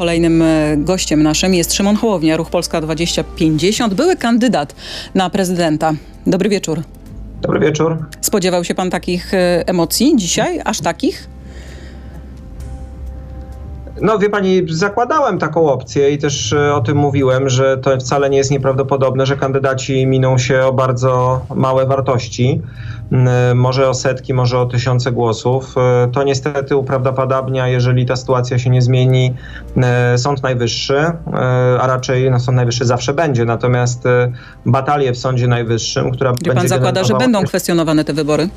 Kolejnym e, gościem naszym jest Szymon Hołownia, Ruch Polska 2050, były kandydat na prezydenta. Dobry wieczór. Dobry wieczór. Spodziewał się pan takich e, emocji dzisiaj? Aż takich? No wie pani, zakładałem taką opcję i też e, o tym mówiłem, że to wcale nie jest nieprawdopodobne, że kandydaci miną się o bardzo małe wartości, m, może o setki, może o tysiące głosów. E, To niestety uprawdopodobnia, jeżeli ta sytuacja się nie zmieni, e, Sąd Najwyższy, e, a raczej no, Sąd Najwyższy zawsze będzie, natomiast e, batalię w Sądzie Najwyższym, która Gdzie będzie pan zakłada, że będą kwestionowane te wybory?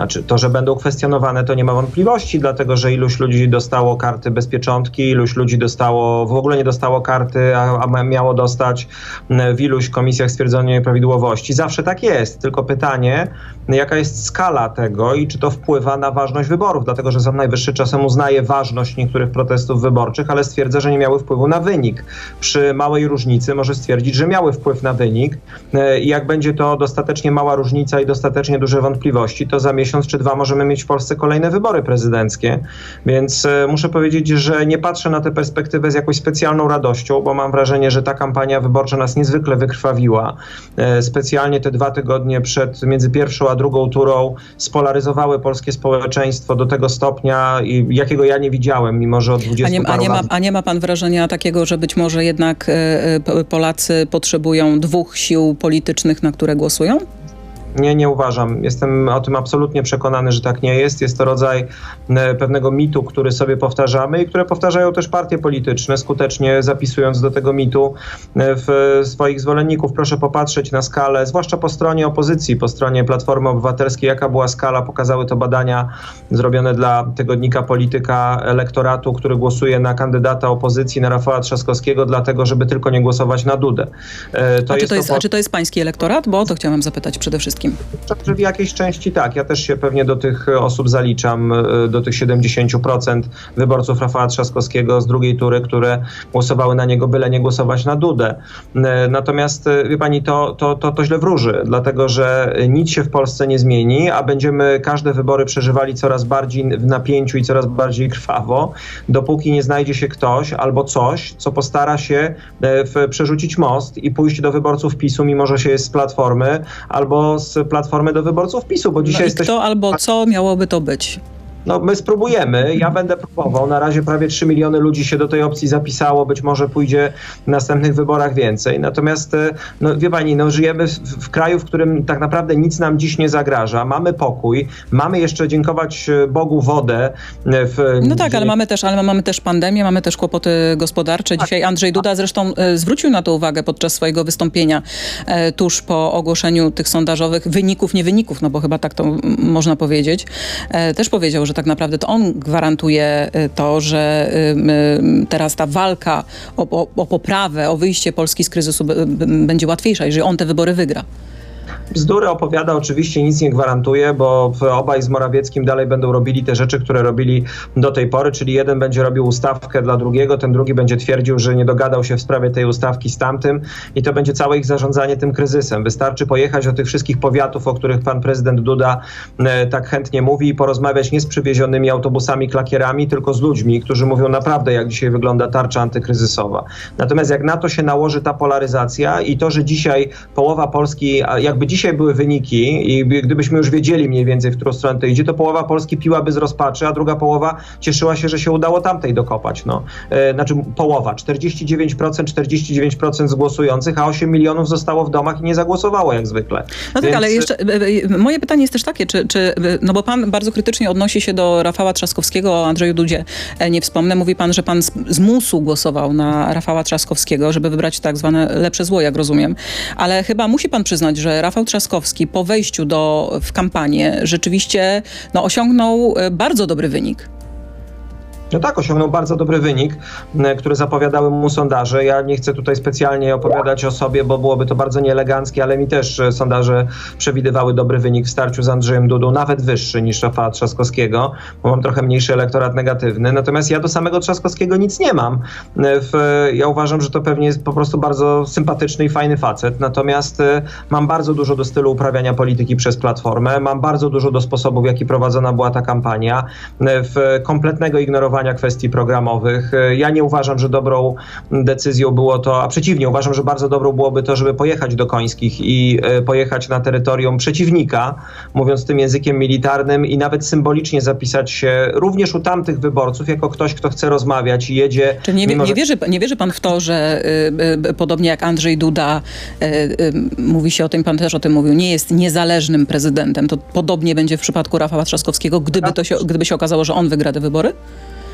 Znaczy, to, że będą kwestionowane, to nie ma wątpliwości, dlatego że iluś ludzi dostało karty bez pieczątki, iluś ludzi dostało, w ogóle nie dostało karty, a, a miało dostać w iluś komisjach stwierdzono nieprawidłowości. Zawsze tak jest, tylko pytanie, jaka jest skala tego i czy to wpływa na ważność wyborów, dlatego że Sąd Najwyższy czasem uznaje ważność niektórych protestów wyborczych, ale stwierdza, że nie miały wpływu na wynik. Przy małej różnicy może stwierdzić, że miały wpływ na wynik e, i jak będzie to dostatecznie mała różnica i dostatecznie duże wątpliwości, to za miesiąc czy dwa możemy mieć w Polsce kolejne wybory prezydenckie. Więc e, muszę powiedzieć, że nie patrzę na tę perspektywę z jakąś specjalną radością, bo mam wrażenie, że ta kampania wyborcza nas niezwykle wykrwawiła. E, Specjalnie te dwa tygodnie przed między pierwszą a drugą turą spolaryzowały polskie społeczeństwo do tego stopnia, i- jakiego ja nie widziałem, mimo że od 20 A nie, a, nie ma, lat a nie ma pan wrażenia takiego, że być może jednak e, Polacy potrzebują dwóch sił politycznych, na które głosują? Nie, nie uważam. Jestem o tym absolutnie przekonany, że tak nie jest. Jest to rodzaj e, pewnego mitu, który sobie powtarzamy i które powtarzają też partie polityczne, skutecznie zapisując do tego mitu e, w swoich zwolenników. Proszę popatrzeć na skalę, zwłaszcza po stronie opozycji, po stronie Platformy Obywatelskiej, jaka była skala. Pokazały to badania zrobione dla tygodnika Polityka elektoratu, który głosuje na kandydata opozycji, na Rafała Trzaskowskiego, dlatego, żeby tylko nie głosować na Dudę. E, A czy, to jest, po- a czy to jest pański elektorat? Bo o to chciałam zapytać przede wszystkim. Że w jakiejś części tak. Ja też się pewnie do tych osób zaliczam, e, do tych 70% wyborców Rafała Trzaskowskiego z drugiej tury, które głosowały na niego, byle nie głosować na Dudę. E, Natomiast, e, wie pani, to, to, to, to źle wróży, dlatego że nic się w Polsce nie zmieni, a będziemy każde wybory przeżywali coraz bardziej w napięciu i coraz bardziej krwawo, dopóki nie znajdzie się ktoś albo coś, co postara się w, przerzucić most i pójść do wyborców PiSu, mimo że się jest z Platformy, albo z Platformy do wyborców PiSu, bo dzisiaj No jesteśmy... kto albo co miałoby to być? No, my spróbujemy, ja będę próbował. Na razie prawie 3 miliony ludzi się do tej opcji zapisało, być może pójdzie w następnych wyborach więcej. Natomiast, e, no, wie pani, no, żyjemy w, w kraju, w którym tak naprawdę nic nam dziś nie zagraża. Mamy pokój, mamy jeszcze dziękować e, Bogu wodę. e, W, No tak, ale mamy też, ale mamy też pandemię, mamy też kłopoty gospodarcze. Dzisiaj Andrzej Duda zresztą e, zwrócił na to uwagę podczas swojego wystąpienia tuż po ogłoszeniu tych sondażowych wyników, nie wyników, no bo chyba tak to można powiedzieć. Też powiedział, że tak naprawdę to on gwarantuje e, to, że em, teraz ta walka o, o, o poprawę, o wyjście Polski z kryzysu będzie łatwiejsza, jeżeli on te wybory wygra. Bzdury opowiada, oczywiście nic nie gwarantuje, bo obaj z Morawieckim dalej będą robili te rzeczy, które robili do tej pory, czyli jeden będzie robił ustawkę dla drugiego, ten drugi będzie twierdził, że nie dogadał się w sprawie tej ustawki z tamtym i to będzie całe ich zarządzanie tym kryzysem. Wystarczy pojechać do tych wszystkich powiatów, o których pan prezydent Duda e, tak chętnie mówi i porozmawiać nie z przywiezionymi autobusami, klakierami, tylko z ludźmi, którzy mówią naprawdę, jak dzisiaj wygląda tarcza antykryzysowa. Natomiast jak na to się nałoży ta polaryzacja i to, że dzisiaj połowa Polski, jakby dzisiaj były wyniki i gdybyśmy już wiedzieli mniej więcej, w którą stronę to idzie, to połowa Polski piłaby z rozpaczy, a druga połowa cieszyła się, że się udało tamtej dokopać. No. E, znaczy połowa, 49%, 49% z głosujących, a 8 milionów zostało w domach i nie zagłosowało jak zwykle. No tak, Więc- ale jeszcze e, e, moje pytanie jest też takie, czy, czy, no bo pan bardzo krytycznie odnosi się do Rafała Trzaskowskiego, o Andrzeju Dudzie nie wspomnę. Mówi pan, że pan z, z musu głosował na Rafała Trzaskowskiego, żeby wybrać tak zwane lepsze zło, jak rozumiem. Ale chyba musi pan przyznać, że Rafał Trzaskowski po wejściu do, w kampanię rzeczywiście no, osiągnął e, bardzo dobry wynik. No tak, osiągnął bardzo dobry wynik, m, który zapowiadały mu sondaże. Ja nie chcę tutaj specjalnie opowiadać o sobie, bo byłoby to bardzo nieeleganckie, ale mi też e, sondaże przewidywały dobry wynik w starciu z Andrzejem Dudą, nawet wyższy niż Rafała Trzaskowskiego, bo mam trochę mniejszy elektorat negatywny. Natomiast ja do samego Trzaskowskiego nic nie mam. E, ja uważam, że to pewnie jest po prostu bardzo sympatyczny i fajny facet. Natomiast e, mam bardzo dużo do stylu uprawiania polityki przez Platformę, mam bardzo dużo do sposobów, w jaki prowadzona była ta kampania, e, w kompletnego ignorowania kwestii programowych. E, Ja nie uważam, że dobrą decyzją było to, a przeciwnie, uważam, że bardzo dobrą byłoby to, żeby pojechać do Końskich i e, pojechać na terytorium przeciwnika, mówiąc tym językiem militarnym i nawet symbolicznie zapisać się również u tamtych wyborców jako ktoś, kto chce rozmawiać i jedzie. Czy nie, mimo, nie, wierzy, nie wierzy pan w to, że y, y, podobnie jak Andrzej Duda, y, y, mówi się o tym, pan też o tym mówił, nie jest niezależnym prezydentem. To podobnie będzie w przypadku Rafała Trzaskowskiego, gdyby, to się, gdyby się okazało, że on wygra te wybory?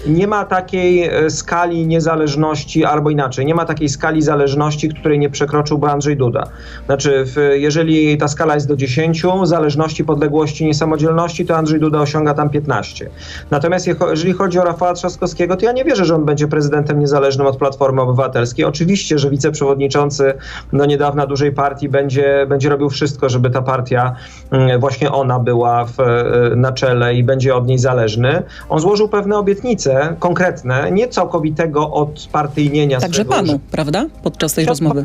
Nie ma takiej e, skali niezależności, albo inaczej, nie ma takiej skali zależności, której nie przekroczyłby Andrzej Duda. Znaczy, jeżeli ta skala jest do 10, zależności, podległości, niesamodzielności, to Andrzej Duda osiąga tam 15. Natomiast jeżeli chodzi o Rafała Trzaskowskiego, to ja nie wierzę, że on będzie prezydentem niezależnym od Platformy Obywatelskiej. Oczywiście, że wiceprzewodniczący do niedawna dużej partii będzie, będzie robił wszystko, żeby ta partia, mm, właśnie ona była w, e, na czele i będzie od niej zależny. On złożył pewne obietnice konkretne, nie całkowitego odpartyjnienia Także swego panu, prawda? Podczas tej Chciał rozmowy.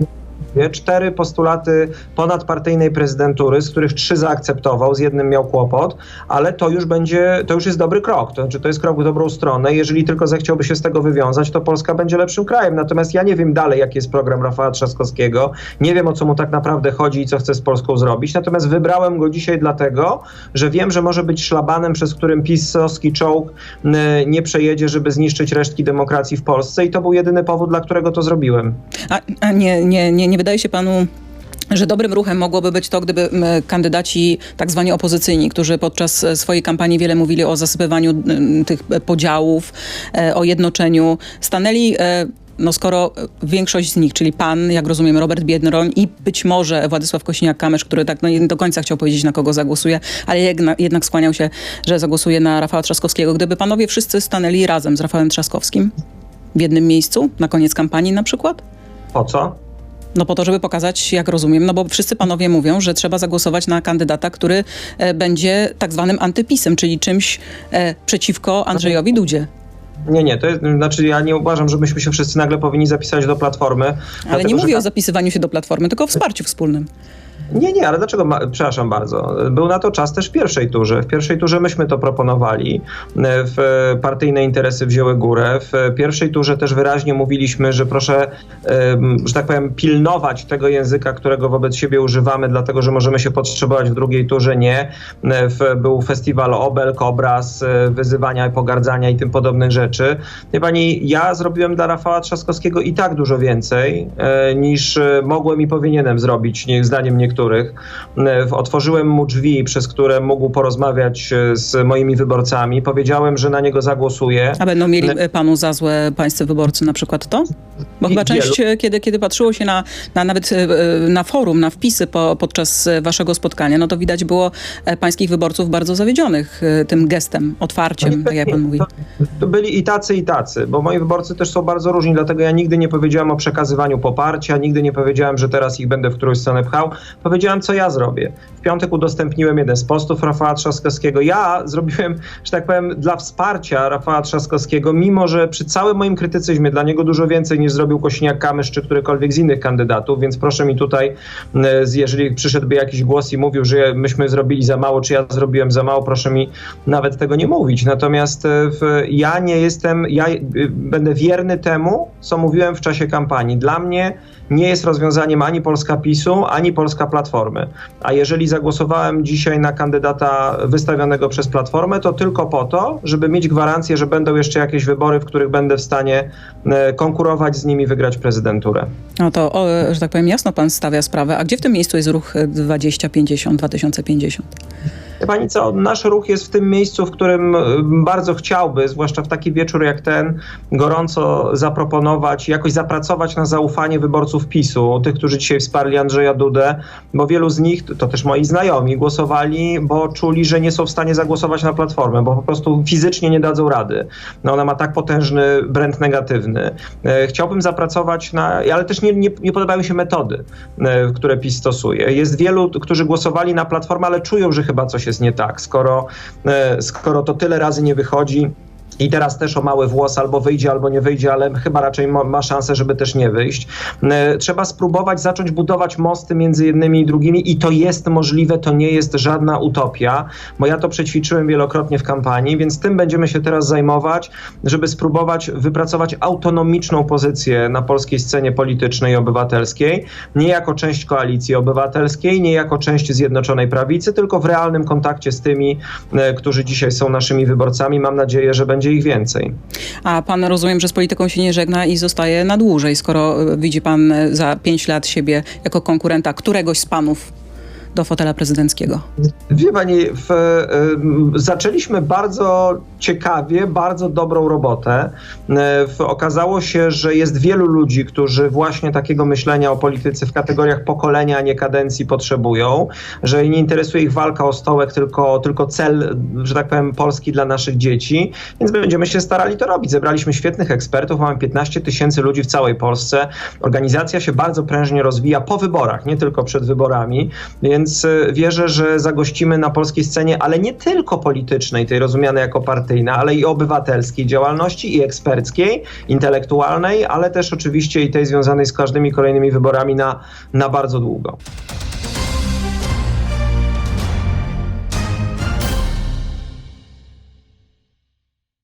Cztery postulaty ponadpartyjnej prezydentury, z których trzy zaakceptował, z jednym miał kłopot, ale to już będzie, to już jest dobry krok. To znaczy, to jest krok w dobrą stronę. Jeżeli tylko zechciałby się z tego wywiązać, to Polska będzie lepszym krajem. Natomiast ja nie wiem dalej, jaki jest program Rafała Trzaskowskiego. Nie wiem, o co mu tak naprawdę chodzi i co chce z Polską zrobić. Natomiast wybrałem go dzisiaj dlatego, że wiem, że może być szlabanem, przez którym pisowski czołg m, nie przejedzie, żeby zniszczyć resztki demokracji w Polsce. I to był jedyny powód, dla którego to zrobiłem. A, a nie, nie, nie, nie wydaje się panu że dobrym ruchem mogłoby być to, gdyby kandydaci tak zwani opozycyjni, którzy podczas e, swojej kampanii wiele mówili o zasypywaniu tych podziałów, e, o jednoczeniu, stanęli e, no skoro większość z nich, czyli pan, jak rozumiem, Robert Biedroń i być może Władysław Kosiniak-Kamysz, który tak no, nie do końca chciał powiedzieć, na kogo zagłosuje, ale jednak, jednak skłaniał się, że zagłosuje na Rafała Trzaskowskiego. Gdyby panowie wszyscy stanęli razem z Rafałem Trzaskowskim w jednym miejscu, na koniec kampanii na przykład? Po co? No po to, żeby pokazać, jak rozumiem, no bo wszyscy panowie mówią, że trzeba zagłosować na kandydata, który e, będzie tak zwanym antypisem, czyli czymś e, przeciwko Andrzejowi Dudzie. Nie, nie, to jest, znaczy ja nie uważam, żebyśmy się wszyscy nagle powinni zapisać do Platformy. Ale dlatego, nie że mówię o ta- zapisywaniu się do Platformy, tylko o wsparciu wspólnym. Nie, nie, ale dlaczego, przepraszam bardzo, był na to czas też w pierwszej turze. W pierwszej turze myśmy to proponowali, w partyjne interesy wzięły górę. W pierwszej turze też wyraźnie mówiliśmy, że proszę, em, że tak powiem, pilnować tego języka, którego wobec siebie używamy, dlatego że możemy się potrzebować w drugiej turze nie. W, był festiwal obelg, obraz, e, wyzywania, pogardzania i tym podobnych rzeczy. Wie pani, ja zrobiłem dla Rafała Trzaskowskiego i tak dużo więcej e, niż e, mogłem i powinienem zrobić, nie, zdaniem niektórych. E, w- Otworzyłem mu drzwi, przez które mógł porozmawiać e, z moimi wyborcami. Powiedziałem, że na niego zagłosuję. A będą mieli e, panu za złe pańscy wyborcy na przykład to? Bo chyba część, e, kiedy, kiedy patrzyło się na, na nawet e, e, na forum, na wpisy po, podczas e, waszego spotkania, no to widać było e, pańskich wyborców bardzo zawiedzionych e, tym gestem, otwarciem, tak jak pan mówi. To, to byli i tacy, i tacy, bo moi wyborcy też są bardzo różni, dlatego ja nigdy nie powiedziałem o przekazywaniu poparcia, nigdy nie powiedziałem, że teraz ich będę w którąś stronę pchał. Powiedziałem, co ja zrobię. W piątek udostępniłem jeden z postów Rafała Trzaskowskiego. Ja zrobiłem, że tak powiem, dla wsparcia Rafała Trzaskowskiego, mimo że przy całym moim krytycyzmie dla niego dużo więcej niż zrobił Kośniak-Kamysz czy którykolwiek z innych kandydatów, więc proszę mi tutaj, e, jeżeli przyszedłby jakiś głos i mówił, że myśmy zrobili za mało, czy ja zrobiłem za mało, proszę mi nawet tego nie mówić. Natomiast e, w, ja nie jestem, ja y, będę wierny temu, co mówiłem w czasie kampanii. Dla mnie nie jest rozwiązaniem ani Polska PiSu, ani Polska Platformy. A jeżeli zagłosowałem dzisiaj na kandydata wystawionego przez Platformę, to tylko po to, żeby mieć gwarancję, że będą jeszcze jakieś wybory, w których będę w stanie e, konkurować z nimi, wygrać prezydenturę. No to, o, że tak powiem, jasno pan stawia sprawę. A gdzie w tym miejscu jest ruch e, 2050, 2050? Pani co, nasz ruch jest w tym miejscu, w którym y, bardzo chciałby, zwłaszcza w taki wieczór jak ten, gorąco zaproponować, jakoś zapracować na zaufanie wyborców PiSu, tych, którzy dzisiaj wsparli Andrzeja Dudę, bo wielu z nich, to też moi znajomi, głosowali, bo czuli, że nie są w stanie zagłosować na Platformę, bo po prostu fizycznie nie dadzą rady. No ona ma tak potężny brand negatywny. E, Chciałbym zapracować na, ale też nie, nie, nie podobają się metody, e, które PiS stosuje. Jest wielu, którzy głosowali na Platformę, ale czują, że chyba coś jest nie tak, skoro, e, skoro to tyle razy nie wychodzi i teraz też o mały włos albo wyjdzie, albo nie wyjdzie, ale chyba raczej ma, ma szansę, żeby też nie wyjść. E, Trzeba spróbować zacząć budować mosty między jednymi i drugimi i to jest możliwe, to nie jest żadna utopia, bo ja to przećwiczyłem wielokrotnie w kampanii, więc tym będziemy się teraz zajmować, żeby spróbować wypracować autonomiczną pozycję na polskiej scenie politycznej i obywatelskiej, nie jako część koalicji obywatelskiej, nie jako część Zjednoczonej Prawicy, tylko w realnym kontakcie z tymi, e, którzy dzisiaj są naszymi wyborcami. Mam nadzieję, że będzie ich więcej. A pan rozumiem, że z polityką się nie żegna i zostaje na dłużej, skoro widzi pan za pięć lat siebie jako konkurenta któregoś z panów do fotela prezydenckiego. Wie pani, w, zaczęliśmy bardzo ciekawie, bardzo dobrą robotę. Y, w, okazało się, że jest wielu ludzi, którzy właśnie takiego myślenia o polityce w kategoriach pokolenia, a nie kadencji potrzebują, że nie interesuje ich walka o stołek, tylko, tylko cel, że tak powiem, Polski dla naszych dzieci, więc będziemy się starali to robić. Zebraliśmy świetnych ekspertów, mamy 15 tysięcy ludzi w całej Polsce. Organizacja się bardzo prężnie rozwija po wyborach, nie tylko przed wyborami, więc y, wierzę, że zagościmy na polskiej scenie, ale nie tylko politycznej, tej rozumianej jako partyjna, ale i obywatelskiej działalności, i eksperckiej, intelektualnej, ale też oczywiście i tej związanej z każdymi kolejnymi wyborami na, na bardzo długo.